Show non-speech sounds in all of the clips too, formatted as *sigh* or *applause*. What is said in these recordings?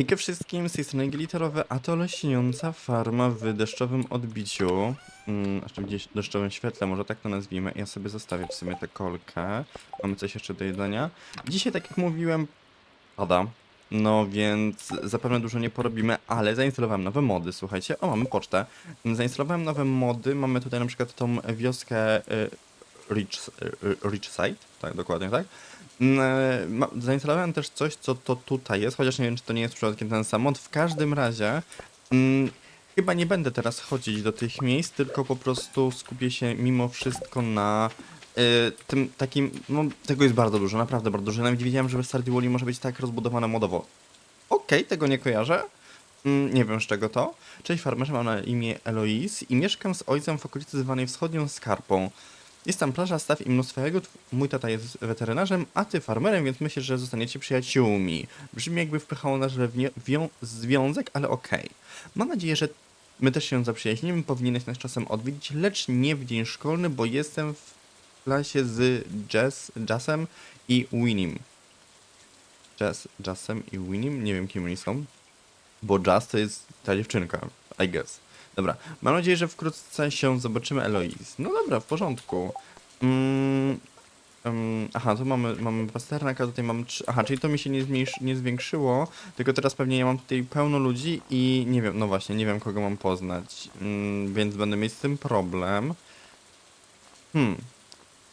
Hejka wszystkim, z tej strony glitterowe, a to leśniąca farma w deszczowym odbiciu. Mm, znaczy gdzieś w deszczowym świetle, może tak to nazwijmy. Ja sobie zostawię w sumie tę kolkę. Mamy coś jeszcze do jedzenia. Dzisiaj, tak jak mówiłem, pada. No więc zapewne dużo nie porobimy, ale zainstalowałem nowe mody, słuchajcie. O, mamy pocztę. Zainstalowałem nowe mody, mamy tutaj na przykład tą wioskę y, Rich, y, Richside, tak, dokładnie tak. Mm, e, Zainstalowałem też coś, co to tutaj jest, chociaż nie wiem, czy to nie jest przypadkiem ten sam mod. W każdym razie, mm, chyba nie będę teraz chodzić do tych miejsc, tylko po prostu skupię się mimo wszystko na y, tym takim, no tego jest bardzo dużo, naprawdę bardzo dużo. Nawet nie wiedziałem, że w Stardew Valley może być tak rozbudowane modowo. Okej, tego nie kojarzę. Mm, nie wiem z czego to. Cześć farmerze, mam na imię Eloise i mieszkam z ojcem w okolicy zwanej Wschodnią Skarpą. Jest tam plaża, staw i mnóstwo jagód. Mój tata jest weterynarzem, a ty farmerem, więc myślę, że zostaniecie przyjaciółmi. Brzmi jakby wpychało wiąże- wią- związek, ale okej. Mam nadzieję, że my też się zaprzyjaźnimy. Powinieneś nas czasem odwiedzić, lecz nie w dzień szkolny, bo jestem w klasie z Jazz, Jazzem i Winim. Jazz, Jazzem i Winim? Nie wiem, kim oni są. Bo Jazz to jest ta dziewczynka, I guess. Dobra, mam nadzieję, że wkrótce się zobaczymy, Eloise. No dobra, w porządku. Mm, em, aha, tu mamy, mamy pasternak, a tutaj mam trzy... Aha, czyli to mi się nie, nie zwiększyło, tylko teraz pewnie ja mam tutaj pełno ludzi i nie wiem, no właśnie, nie wiem kogo mam poznać, mm, więc będę mieć z tym problem. Hmm.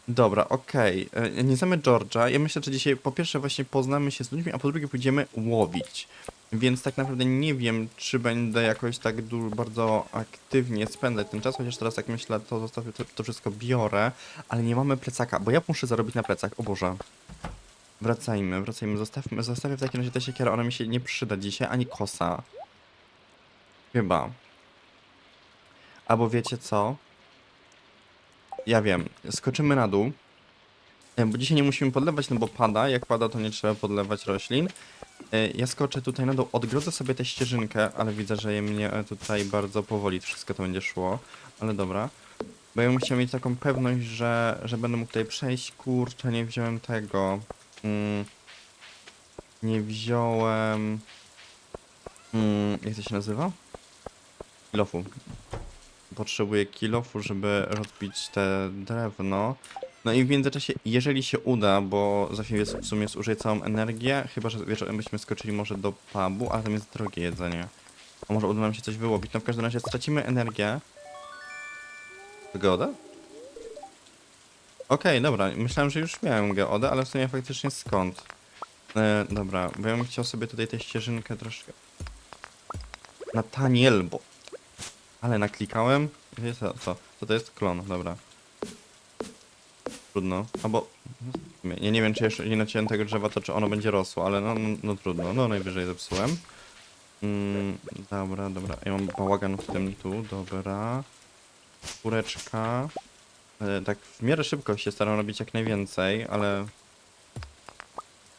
Dobra, okej. Okay. Nie znamy George'a. Ja myślę, że dzisiaj po pierwsze właśnie poznamy się z ludźmi, a po drugie pójdziemy łowić. Więc tak naprawdę nie wiem, czy będę jakoś tak du- bardzo aktywnie spędzać ten czas, chociaż teraz jak myślę, to zostawię to, to wszystko biorę, ale nie mamy plecaka, bo ja muszę zarobić na plecak, o Boże. Wracajmy, wracajmy, zostawmy, zostawię w takim razie tę siekierę, ona mi się nie przyda dzisiaj, ani kosa. Chyba. Albo wiecie co? Ja wiem, skoczymy na dół, e, bo dzisiaj nie musimy podlewać, no bo pada, jak pada to nie trzeba podlewać roślin. E, Ja skoczę tutaj na dół, odgrodzę sobie tę ścieżynkę, ale widzę, że je mnie e, tutaj bardzo powoli wszystko to będzie szło, ale dobra. Bo ja bym chciał mieć taką pewność, że, że będę mógł tutaj przejść. Kurczę, nie wziąłem tego. Mm, nie wziąłem... Mm, jak to się nazywa? Kilofu. Potrzebuję kilofu, żeby rozbić te drewno. No i w międzyczasie, jeżeli się uda, bo za chwilę w sumie zużyję całą energię, chyba że wieczorem byśmy skoczyli może do pubu, ale tam jest drogie jedzenie. A może uda nam się coś wyłowić. No w każdym razie stracimy energię. Wygodę? Okej, dobra. Myślałem, że już miałem geodę, ale w sumie faktycznie skąd? E, dobra, bo ja bym chciał sobie tutaj tę ścieżynkę troszkę... Nataniel, bo... Ale naklikałem. Wie co, co? Co to jest? Klon, dobra. Trudno. Albo... Ja nie wiem, czy jeszcze nie naciąłem tego drzewa, to czy ono będzie rosło, ale no, no, no trudno. No najwyżej zepsułem. Mm, dobra, dobra. Ja mam bałagan w tym tu, dobra. Kureczka. E, tak w miarę szybko się staram robić jak najwięcej, ale...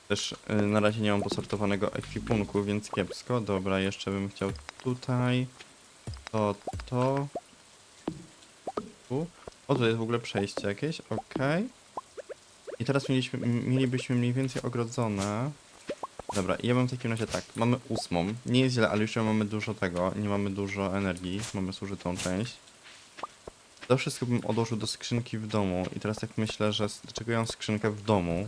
Też e, na razie nie mam posortowanego ekwipunku, więc kiepsko. Dobra, jeszcze bym chciał tutaj. To, to. Tu. O, tu jest w ogóle przejście jakieś, okej. I teraz mieliśmy, mielibyśmy mniej więcej ogrodzone. Dobra, ja bym w takim razie tak, mamy ósmą. Nie jest źle, ale już mamy dużo tego, nie mamy dużo energii, mamy zużytą część. To wszystko bym odłożył do skrzynki w domu i teraz tak myślę, że dlaczego ja mam skrzynkę w domu?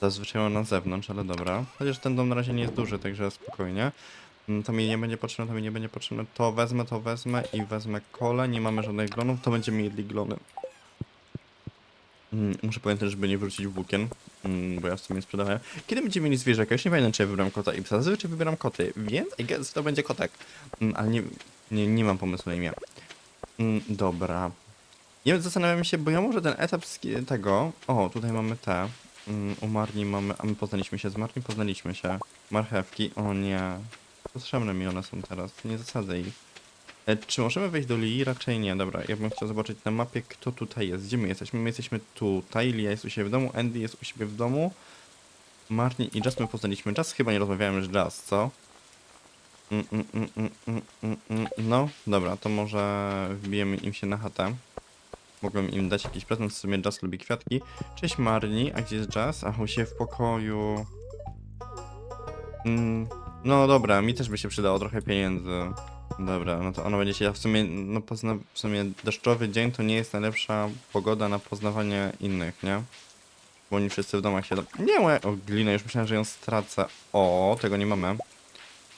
Zazwyczaj mam na zewnątrz, ale dobra. Chociaż ten dom na razie nie jest duży, także spokojnie. Mm, To mi nie będzie potrzebne, to mi nie będzie potrzebne. To wezmę, to wezmę i wezmę kole. Nie mamy żadnych glonów, to będziemy jedli glony. Mm, Muszę pamiętać, żeby nie wrócić włókien, mm, bo ja w sumie sprzedawałem. Kiedy będziemy mieli zwierzaka? Już nie pamiętam, czy ja wybrałem kota i psa. Zazwyczaj wybieram koty, więc I guess to będzie kotek. Ale nie, nie, nie mam pomysłu na imię. Mm, Dobra. Ja zastanawiam się, bo ja może ten etap tego... O, tutaj mamy te. Mm, U Marni mamy... A my poznaliśmy się z Marni? Poznaliśmy się. Marchewki. O nie. Potrzebne mi one są teraz. Nie zasadzę ich. E, czy możemy wejść do Lii? Raczej nie. Dobra, ja bym chciał zobaczyć na mapie, kto tutaj jest. Gdzie my jesteśmy? My jesteśmy tutaj. Lia jest u siebie w domu. Andy jest u siebie w domu. Marni i Jazz my poznaliśmy. Jazz chyba nie rozmawiałem z Jazz, co? Mm, mm, mm, mm, mm, mm, mm. No, dobra, to może wbijemy im się na chatę. Mogłem im dać jakiś prezent, w sumie Jazz lubi kwiatki. Cześć Marni, a gdzie jest Jazz? A u siebie w pokoju. Mm, No dobra, mi też by się przydało trochę pieniędzy. Dobra, no to ono będzie się w sumie, no pozna, w sumie deszczowy dzień to nie jest najlepsza pogoda na poznawanie innych, nie? Bo oni wszyscy w domach siedzą. Nie, moja... O, glina, już myślałem, że ją stracę. O, tego nie mamy.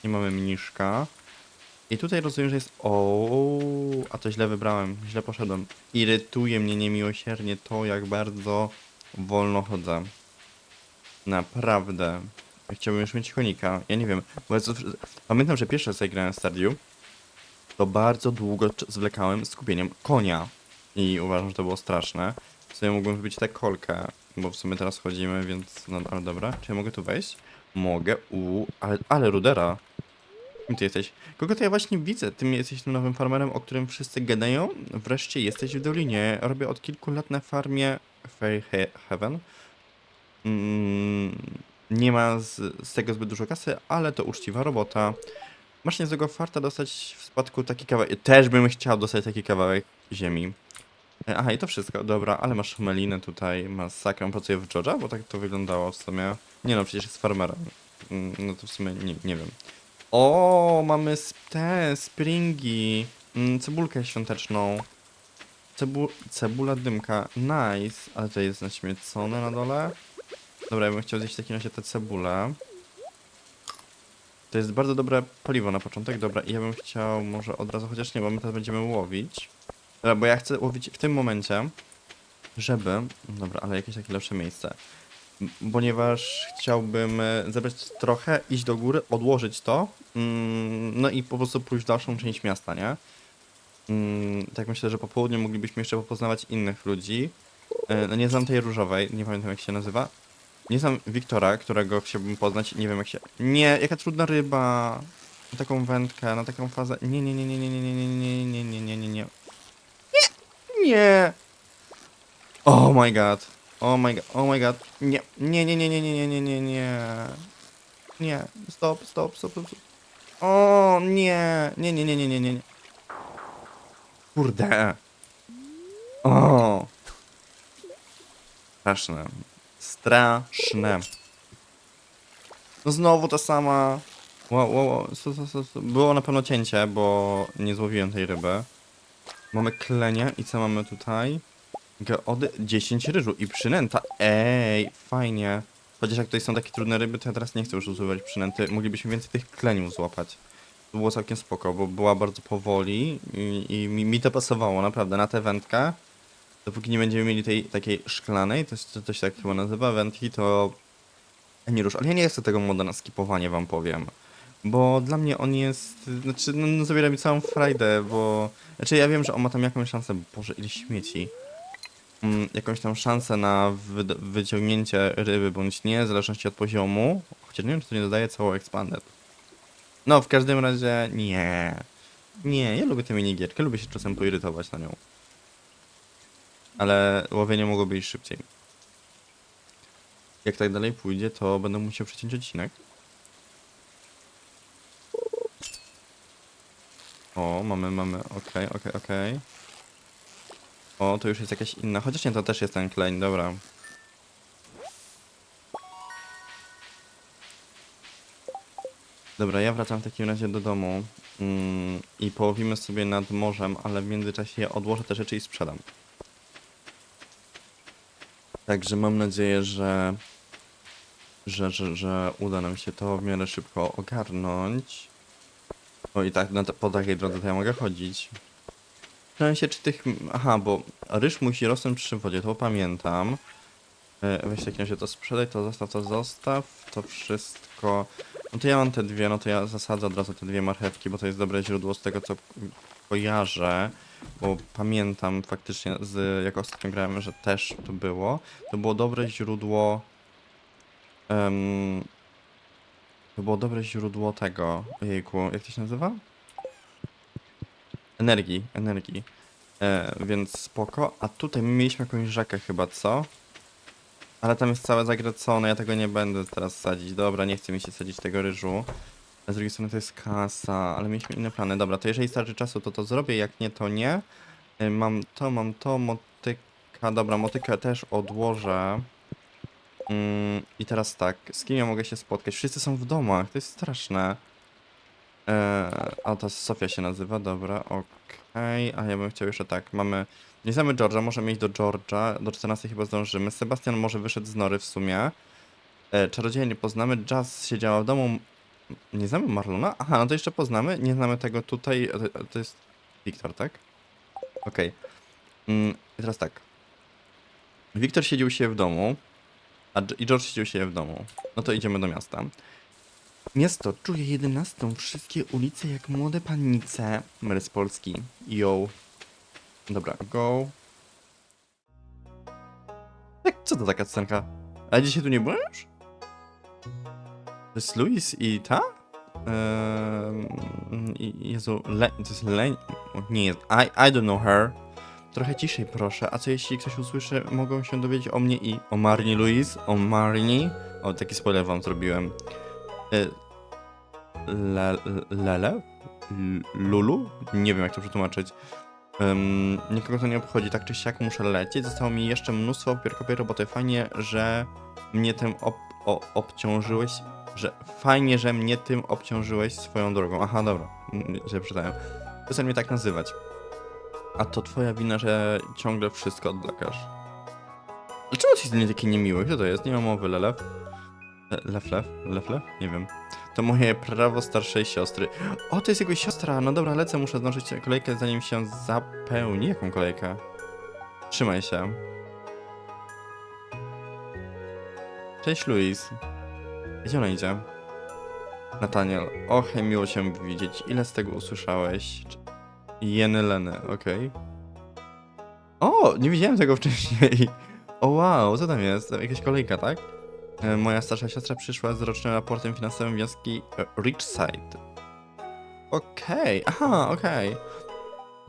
Nie mamy mniszka. I tutaj rozumiem, że jest... O, a to źle wybrałem, źle poszedłem. Irytuje mnie niemiłosiernie to, jak bardzo wolno chodzę. Naprawdę. Chciałbym już mieć konika. Ja nie wiem, bo ja zawsze- pamiętam, że pierwszy raz zagrałem w Stardew, to bardzo długo zwlekałem z kupieniem konia. I uważam, że to było straszne. W sumie mógłbym wybić tę kolkę, bo w sumie teraz chodzimy, więc no ale dobra. Czy ja mogę tu wejść? Mogę, u, ale, ale Rudera. Kim ty jesteś? Kogo to ja właśnie widzę? Ty jesteś tym nowym farmerem, o którym wszyscy gadają? Wreszcie jesteś w Dolinie. Robię od kilku lat na farmie Fairhaven. Mm, nie ma z, z tego zbyt dużo kasy, ale to uczciwa robota. Masz niezłego farta dostać w spadku taki kawałek. Też bym chciał dostać taki kawałek ziemi. E, Aha, i to wszystko, dobra, ale masz melinę tutaj, masakrę, pracuje w Georgia, bo tak to wyglądało w sumie. Nie no, przecież jest farmerem. Mm, No to w sumie nie, nie wiem. O, mamy te springi. Mm, Cebulkę świąteczną. Cebu cebula dymka. Nice. Ale to jest naśmiecone na dole. Dobra, ja bym chciał zjeść w takim razie tę cebulę. To jest bardzo dobre paliwo na początek. Dobra, i ja bym chciał może od razu, chociaż nie, bo my teraz będziemy łowić. Dobra, bo ja chcę łowić w tym momencie, żeby... Dobra, ale jakieś takie lepsze miejsce. Ponieważ chciałbym e, zebrać trochę, iść do góry, odłożyć to, mm, no i po prostu pójść w dalszą część miasta, nie? Mm, tak myślę, że po południu moglibyśmy jeszcze popoznawać innych ludzi. E, No nie znam tej różowej, nie pamiętam jak się nazywa. Nie znam Wiktora, którego chciałbym poznać, nie wiem jak się... Nie, jaka trudna ryba! Na taką wędkę, na taką fazę... Nie, nie, nie, nie, nie, nie, nie, nie, nie, nie, nie, nie, nie, nie. Oh my god. Oh my god, oh my god. Nie, nie, nie, nie, nie, nie, nie, nie, nie, nie. Stop, stop, stop, stop. O, nie, nie, nie, nie, nie, nie, nie. nie. Kurde. O. Straszne. Straszne. No znowu ta sama. Wow, wow, wow. So, so, so. Było na pewno cięcie, bo nie złowiłem tej ryby. Mamy klenie i co mamy tutaj? Geody 10 ryżu i przynęta. Ej, fajnie. Chociaż jak tutaj są takie trudne ryby, to ja teraz nie chcę już używać przynęty. Moglibyśmy więcej tych kleniów złapać. To było całkiem spoko, bo była bardzo powoli i, i mi, mi to pasowało, naprawdę, na tę wędkę. Dopóki nie będziemy mieli tej takiej szklanej, to, się- to się tak chyba nazywa, wędki, to nie rusz. Ale ja nie chcę tego moda na skipowanie, wam powiem. Bo dla mnie on jest, znaczy, no, no zabiera mi całą frajdę, bo... Znaczy ja wiem, że on ma tam jakąś szansę, Boże, ile śmieci. Mm, jakąś tam szansę na wy wyciągnięcie ryby, bądź nie, w zależności od poziomu. Chociaż nie wiem, czy to nie dodaje cało expanded. No, w każdym razie nie. Nie, ja lubię tę minigierkę, lubię się czasem poirytować na nią. Ale łowienie mogłoby iść szybciej. Jak tak dalej pójdzie, to będę musiał przeciąć odcinek. O, mamy, mamy, okej, okej, okej. O, to już jest jakaś inna, chociaż nie, to też jest ten klein, dobra. Dobra, ja wracam w takim razie do domu mm, i połowimy sobie nad morzem, ale w międzyczasie odłożę te rzeczy i sprzedam. Także mam nadzieję, że, że, że, że uda nam się to w miarę szybko ogarnąć. O i tak na po takiej drodze to ja mogę chodzić. Zastanawiam się, czy tych... Aha, bo ryż musi rosnąć przy wodzie, to pamiętam. E, Weź w takim razie to sprzedaj, to zostaw, to zostaw, to wszystko... No to ja mam te dwie, no to ja zasadzę od razu te dwie marchewki, bo to jest dobre źródło z tego, co kojarzę. Bo pamiętam faktycznie, z, jak ostatnio grałem, że też to było. To było dobre źródło... em, to było dobre źródło tego... Jak to się nazywa? Energii, energii. E, więc spoko. A tutaj my mieliśmy jakąś rzekę chyba, co? Ale tam jest całe zagracone, ja tego nie będę teraz sadzić. Dobra, nie chce mi się sadzić tego ryżu. A z drugiej strony to jest kasa, ale mieliśmy inne plany. Dobra, to jeżeli starczy czasu, to to zrobię, jak nie, to nie. E, mam to, mam to, motyka. Dobra, motykę też odłożę. Mm, I teraz tak, z kim ja mogę się spotkać? Wszyscy są w domach, to jest straszne. Eee, a ta Sofia się nazywa, dobra, okej. A ja bym chciał jeszcze tak, mamy... Nie znamy George'a, możemy iść do George'a, do 14 chyba zdążymy. Sebastian może wyszedł z nory w sumie. E, nie poznamy, Jazz siedziała w domu. Nie znamy Marlona? Aha, no to jeszcze poznamy. Nie znamy tego tutaj. To, jest Wiktor, tak? Okej. Mm, I teraz tak. Wiktor siedział się w domu, a George siedział się w domu. No to idziemy do miasta. Miasto czuje jedenastą, wszystkie ulice jak młode pannice. Mer z Polski. Yo. Dobra, go. Jak, co to taka scenka? A dzisiaj tu nie byłem? To jest Luis i ta? I- Jezu, Le, to jest Len... o, Nie jest, I, I don't know her. Trochę ciszej proszę, a co jeśli ktoś usłyszy, mogą się dowiedzieć o mnie i o Marni Luis, o Marni. O, taki spoiler wam zrobiłem. E, Le, Lele? Lulu? Nie wiem jak to przetłumaczyć. Ym, nikogo to nie obchodzi, tak czy siak muszę lecieć. Zostało mi jeszcze mnóstwo papierkowej roboty. Fajnie, że mnie tym ob obciążyłeś, że fajnie, że mnie tym obciążyłeś swoją drogą. Aha, dobra, źle przeczytałem. Przestań mnie tak nazywać. A to twoja wina, że ciągle wszystko odlekasz. Dlaczego jesteś dla mnie taki niemiły? Kto to jest? Nie mam mowy, lelew. Le- Lef, lef? Lef, lef? Nie wiem. To moje prawo starszej siostry. O, to jest jego siostra. No dobra, lecę, muszę zdążyć kolejkę, zanim się zapełni. Jaką kolejkę? Trzymaj się. Cześć, Luis. Gdzie ona idzie? Nataniel. Och, miło cię widzieć. Ile z tego usłyszałeś? Jeny Leny, okej. O, nie widziałem tego *laughs* wcześniej. O wow, co tam jest? Jakaś kolejka, tak? E, Moja starsza siostra przyszła z rocznym raportem finansowym wioski e, Richside. Okej, aha, okej.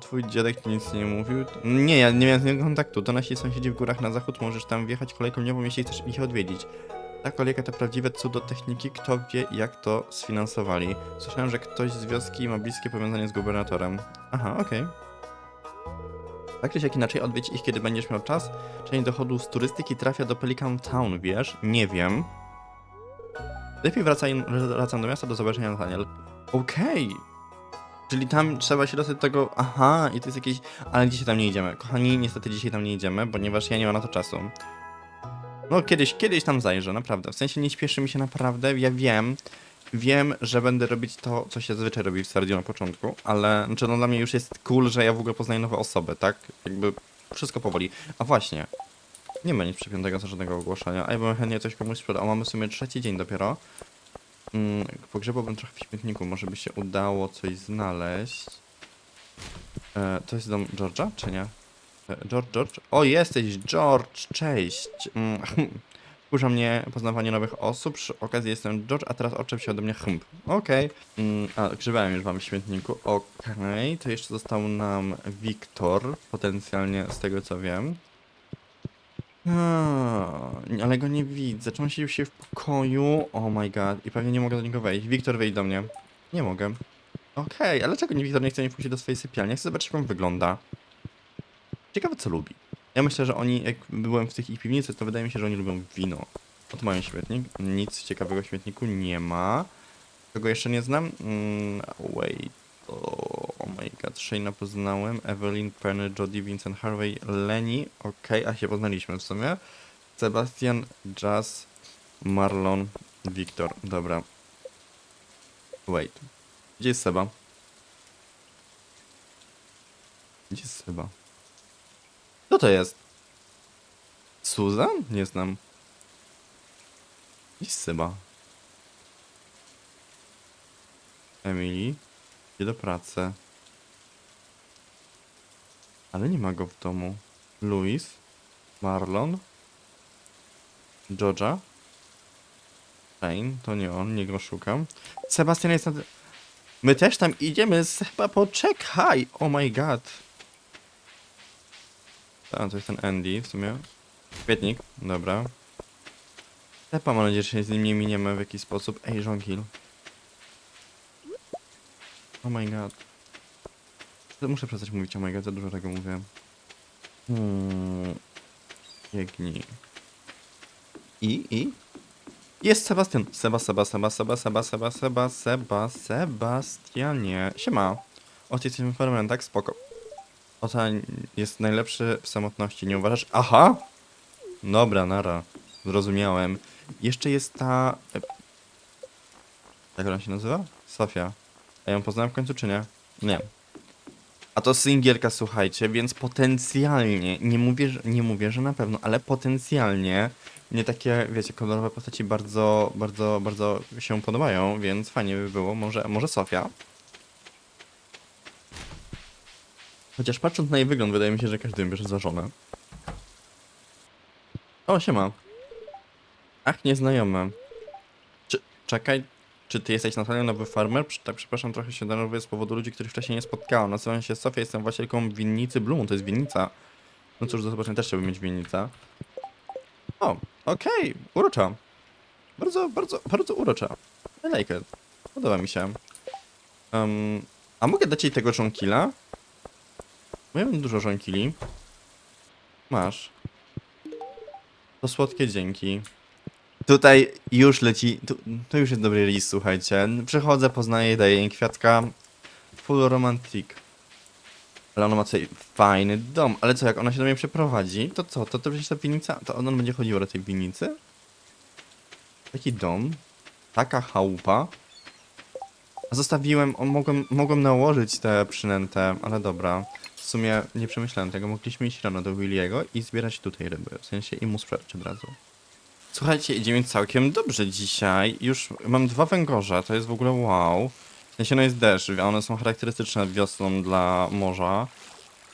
Twój dziadek nic nie mówił? Nie, ja nie miałem z nim kontaktu. To nasi sąsiedzi w górach na zachód. Możesz tam wjechać kolejką liniową, jeśli chcesz ich odwiedzić. Ta kolejka to prawdziwe cudo techniki. Kto wie, jak to sfinansowali. Słyszałem, że ktoś z wioski ma bliskie powiązanie z gubernatorem. Aha, okej. Tak czy inaczej odwiedź ich, kiedy będziesz miał czas. Część dochodu z turystyki trafia do Pelican Town, wiesz? Nie wiem. Lepiej wracaj, wracam do miasta do zobaczenia Nathaniel. Okej. Czyli tam trzeba się dostać do tego. Aha, i to jest jakieś. Ale dzisiaj tam nie idziemy. Kochani, niestety dzisiaj tam nie idziemy, ponieważ ja nie mam na to czasu. No, kiedyś, kiedyś tam zajrzę, naprawdę. W sensie nie śpieszy mi się naprawdę. Ja wiem, wiem, że będę robić to, co się zazwyczaj robi w Stardew na początku, ale znaczy, no, dla mnie już jest cool, że ja w ogóle poznaję nowe osoby, tak? Jakby wszystko powoli. A właśnie, nie ma nic przypiętego za żadnego ogłoszenia. A ja bym chętnie coś komuś sprzedał. Mamy w sumie trzeci dzień dopiero. Mm, pogrzebałbym trochę w śmietniku, może by się udało coś znaleźć. E, to jest dom George'a, czy nie? George, George? O, jesteś George, cześć! Mm, *laughs* Wkurza mnie poznawanie nowych osób, przy okazji jestem George, a teraz oczep się ode mnie chmp. Okej. Mm, a, grzebałem już wam w śmietniku, okej. To jeszcze został nam Wiktor, potencjalnie z tego co wiem. A, ale go nie widzę. Czy on siedział się w pokoju? Oh my god. I pewnie nie mogę do niego wejść. Wiktor, wejdź do mnie. Nie mogę. Okej, ale dlaczego nie Wiktor nie chce mi pójść do swojej sypialni? Chcę zobaczyć, jak on wygląda. Ciekawe, co lubi. Ja myślę, że oni, jak byłem w tych ich piwnicy, to wydaje mi się, że oni lubią wino. Oto mają śmietnik. Nic ciekawego w śmietniku nie ma. Kogo jeszcze nie znam? Mm, wait. Oh my god, Shayna poznałem, Evelyn, Penny, Jodie, Vincent Harvey, Lenny, okej, a się poznaliśmy w sumie. Sebastian, Jazz, Marlon, Wiktor, dobra. Wait. Gdzie jest Seba? Gdzie jest Seba? Co to jest? Susan? Nie znam. Seba? Emily? Idzie do pracy. Ale nie ma go w domu. Louis? Marlon? Georgia? Shane? To nie on, nie go szukam. Sebastian jest na... My też tam idziemy, Seba, poczekaj! Oh my god. A, to jest ten Andy w sumie. Kwietnik, dobra. Seba, mam nadzieję, że się z nim nie miniemy w jakiś sposób. Ej, Żonkil. Oh my god. Muszę przestać mówić oh my god, za dużo tego mówię. Hmm. Biegnij. I, i? Jest Sebastian. Seba, Seba, Seba, Seba, Seba, Seba, Seba, Seba, Sebastianie. Siema. O, ty jesteśmy farmerem, tak? Spoko. Otań jest najlepszy w samotności, nie uważasz? Aha! Dobra, Zrozumiałem. Jeszcze jest ta... e, Jak ona się nazywa? Sofia. A ją poznałem w końcu, czy nie? Nie. A to singielka, słuchajcie, więc potencjalnie, nie mówię, że, nie mówię, że na pewno, ale potencjalnie nie takie, wiecie, kolorowe postaci bardzo, bardzo, bardzo się podobają, więc fajnie by było, może, może Sofia? Chociaż patrząc na jej wygląd, wydaje mi się, że każdy bierze za żonę. O, siema. Ach, nieznajome. Czy, czekaj, czy ty jesteś Natalia, nowy farmer? Tak, przepraszam, trochę się denerwuję z powodu ludzi, których wcześniej nie spotkałam. Nazywam się Sofia, jestem właścicielką winnicy Bloom, to jest winnica. No cóż, do zobaczenia też chciałbym mieć winnicę. O, okej, urocza. Bardzo, bardzo, bardzo urocza. I like it. Podoba mi się. Um, a mogę dać jej tego żonkila? Mam dużo żonkili. Masz. To słodkie dzięki. Tutaj już leci, tu, to już jest dobry list, słuchajcie. Przychodzę, poznaję, daję jej kwiatka. Full romantic. Ale ona ma tutaj fajny dom. Ale co, jak ona się do mnie przeprowadzi, to co? To, to przecież ta winnica, to ona będzie chodziła do tej winnicy? Taki dom. Taka chałupa. Zostawiłem, mogłem, mogłem nałożyć te przynęte, ale dobra. Sumie nie przemyślałem tego. Mogliśmy iść rano do Williego i zbierać tutaj ryby. W sensie i mu sprzedać od razu. Słuchajcie, idzie mi całkiem dobrze dzisiaj. Już mam dwa węgorze, to jest w ogóle wow. W sensie no jest deszcz, a one są charakterystyczne wiosną dla morza.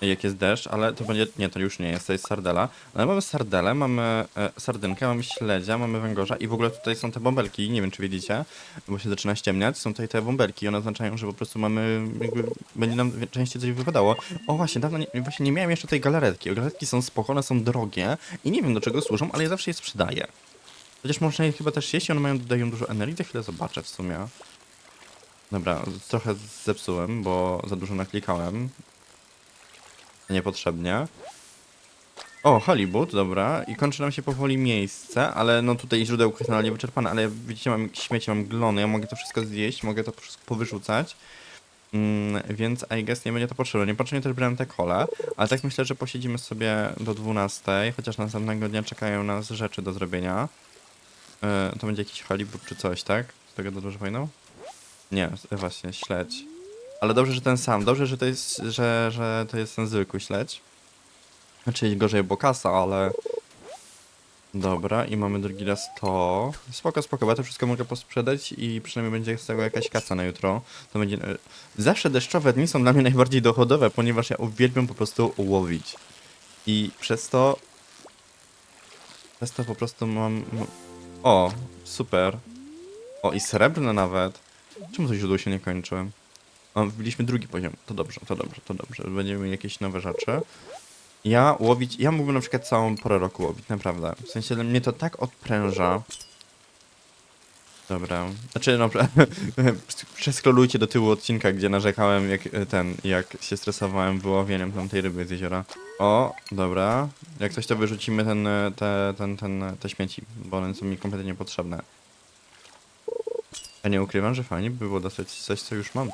Jak jest deszcz, ale to będzie. Nie, to już nie jest, to jest sardela. Ale mamy sardelę, mamy e, sardynkę, mamy śledzia, mamy węgorza i w ogóle tutaj są te bąbelki, nie wiem czy widzicie, bo się zaczyna ściemniać. Są tutaj te bąbelki one oznaczają, że po prostu mamy. Jakby, będzie nam częściej coś wypadało. O właśnie, dawno nie, właśnie nie miałem jeszcze tej galaretki. Galaretki są spoko, one są drogie i nie wiem do czego służą, ale ja zawsze je sprzedaję. Chociaż można je chyba też jeść one mają, dają dużo energii, za chwilę zobaczę w sumie. Dobra, trochę zepsułem, bo za dużo naklikałem. Niepotrzebnie. O, halibut, dobra. I kończy nam się powoli miejsce, ale no tutaj źródełko jest nadal niewyczerpane, ale widzicie, mam śmieci, mam glony, ja mogę to wszystko zjeść, mogę to wszystko powyrzucać. Mm, więc I guess nie będzie to potrzebne. Niepotrzebnie też brałem te kole, ale tak myślę, że posiedzimy sobie do 12, chociaż następnego dnia czekają nas rzeczy do zrobienia. E, to będzie jakiś halibut czy coś, tak? Z tego dobrze pamiętam? Nie, właśnie, śledź. Ale dobrze, że ten sam. Dobrze, że to jest, że, że to jest ten zwykły śledź. Znaczy gorzej bokasa, ale... Dobra, i mamy drugi raz to. Spoko, spoko, bo ja to wszystko mogę posprzedać i przynajmniej będzie z tego jakaś kasa na jutro. To będzie... e, Zawsze deszczowe dni są dla mnie *laughs* najbardziej dochodowe, ponieważ ja uwielbiam po prostu łowić. I przez to... Przez to po prostu mam- O, super. O, i srebrne nawet. Czemu to źródło się nie kończy? O, wbiliśmy drugi poziom. To dobrze, to dobrze, to dobrze. Będziemy mieli jakieś nowe rzeczy. Ja łowić, ja mógłbym na przykład całą porę roku łowić, naprawdę. W sensie mnie to tak odpręża. Dobra. Znaczy, no, *laughs* przeskrolujcie do tyłu odcinka, gdzie narzekałem, jak e, ten, jak się stresowałem wyłowieniem tamtej ryby z jeziora. O, dobra. Jak coś to wyrzucimy ten, e, te, ten, ten, e, te śmieci, bo one są mi kompletnie niepotrzebne. Ja nie ukrywam, że fajnie by było dostać coś, co już mamy.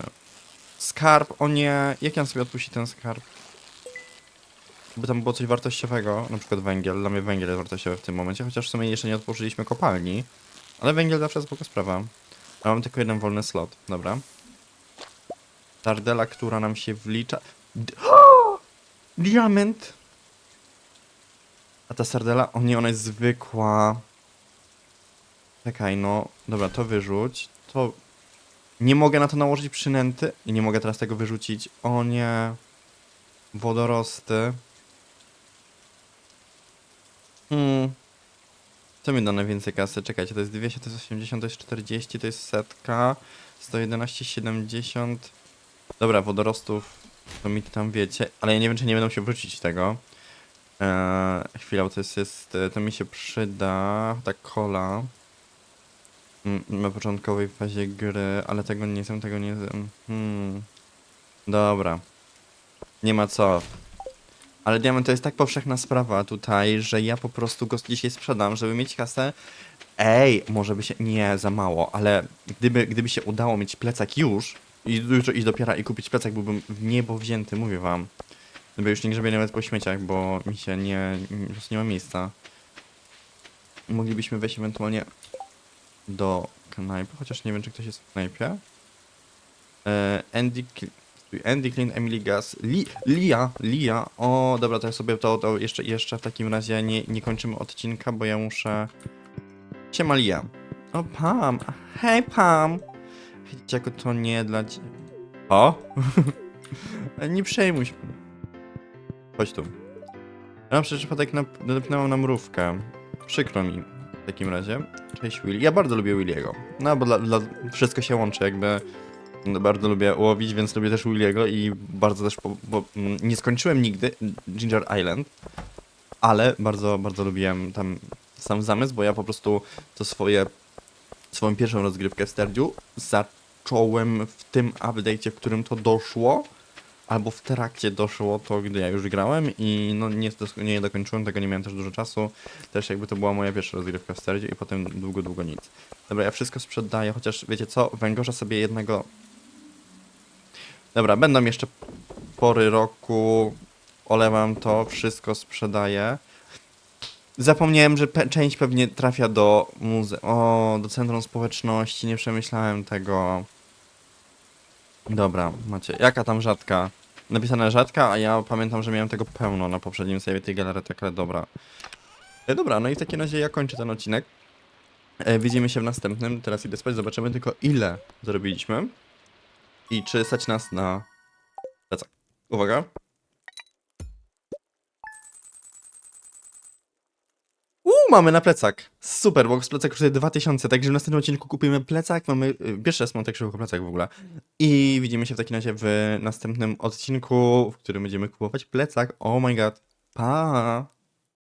Skarb, o nie, jak ja sobie odpuścić ten skarb? By tam było coś wartościowego, na przykład węgiel. Dla mnie węgiel jest wartościowy w tym momencie, chociaż w sumie jeszcze nie otworzyliśmy kopalni. Ale węgiel zawsze jest spoko sprawa. A mam tylko jeden wolny slot, dobra. Tardela, która nam się wlicza... D *gasps* Diament! A ta sardela, o nie, ona jest zwykła. Czekaj, no. Dobra, to wyrzuć. To... Nie mogę na to nałożyć przynęty i nie mogę teraz tego wyrzucić. O nie. Wodorosty. Hmm. Co mi da najwięcej kasy? Czekajcie, to jest 200, to jest 80, to jest 40, to jest setka. 111, 70. Dobra, wodorostów to mi tam wiecie, ale ja nie wiem, czy nie będą się wrócić tego. Eee, chwila, to jest, jest, to mi się przyda, ta kola. Na początkowej fazie gry, ale tego nie jestem, tego nie jestem. Hmm. Dobra. Nie ma co. Ale diament to jest tak powszechna sprawa tutaj, że ja po prostu go dzisiaj sprzedam, żeby mieć kasę. Ej, może by się. Nie, za mało, ale gdyby, gdyby się udało mieć plecak już i jutro iść do i kupić plecak, byłbym w niebo wzięty, mówię wam. Gdyby już nie grzebię nawet po śmieciach, bo mi się nie- Po prostu nie ma miejsca. Moglibyśmy wejść ewentualnie do knajpy, chociaż nie wiem, czy ktoś jest w knajpie. E, Andy, Andy Clean, Emily Gas, Li, Lia, Lia. O, dobra, to ja sobie to, to jeszcze, jeszcze w takim razie nie, nie kończymy odcinka, bo ja muszę... Siema Lia. O, Pam. Hej, Pam. Widzicie, jako to nie dla... cie- O? *laughs* nie przejmuj się. Chodź tu. Ja przez przypadek nap- napnęłam na mrówkę. Przykro mi w takim razie. Cześć Willy. Ja bardzo lubię Williego. No bo dla, dla, wszystko się łączy jakby. No, Bardzo lubię łowić, więc lubię też Williego i bardzo też, po, bo mm, nie skończyłem nigdy Ginger Island, ale bardzo, bardzo lubiłem tam sam zamysł, bo ja po prostu to swoje, swoją pierwszą rozgrywkę w Stardew zacząłem w tym update'cie, w którym to doszło, albo w trakcie doszło to, gdy ja już grałem i no nie, nie dokończyłem tego, nie miałem też dużo czasu, też jakby to była moja pierwsza rozgrywka w Stardew i potem długo, długo nic. Dobra, ja wszystko sprzedaję, chociaż wiecie co, węgorza sobie jednego Dobra, będą jeszcze pory roku. Olewam to, wszystko sprzedaję. Zapomniałem, że pe część pewnie trafia do muze... O, do centrum społeczności, nie przemyślałem tego. Dobra, macie. Jaka tam rzadka? Napisane rzadka, a ja pamiętam, że miałem tego pełno na poprzednim save tej galaretek, ale dobra. E, dobra, no i w takim razie ja kończę ten odcinek. E, widzimy się w następnym. Teraz idę spać, zobaczymy tylko ile zrobiliśmy. I czy stać nas na plecak. Uwaga. Mamy na plecak. Super, bo z plecak kosztuje 2000, także w następnym odcinku kupimy plecak. Mamy y, pierwszy raz mam tak szybko plecak w ogóle. I widzimy się w takim razie w następnym odcinku, w którym będziemy kupować plecak. Oh my god. Pa!